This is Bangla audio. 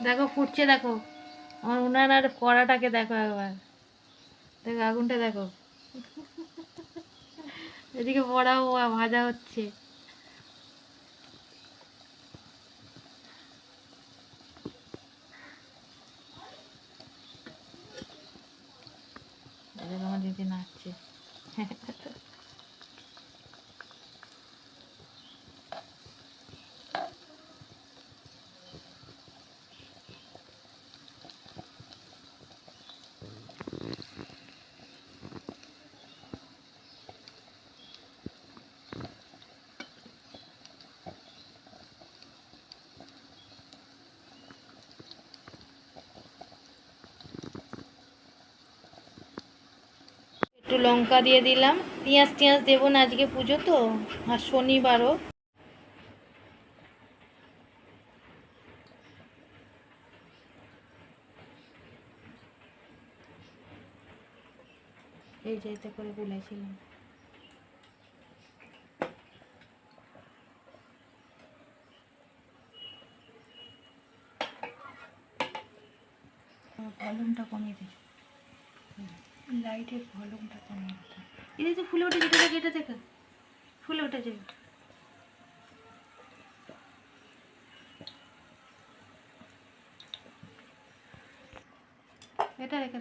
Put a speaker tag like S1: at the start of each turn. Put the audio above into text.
S1: দেখো ফুটছে দেখো। আমার উনানার কড়াটাকে দেখো একবার। দেখো, আগুনটা দেখো। এদিকে বড়াও ভাজা হচ্ছে। দিদি নাচছে একটু লঙ্কা দিয়ে দিলাম। পেঁয়াজ টিয়াজ দেবো না আজকে পুজো তো, আর শনিবারও। এই যে করে বলেছিলাম কমিয়ে দিই। লাইটের ভলিউমটা কম এই যে ফুলে উঠেছে, এটা দেখে এটা দেখে। ফুলে উঠেছে। এটা রেখে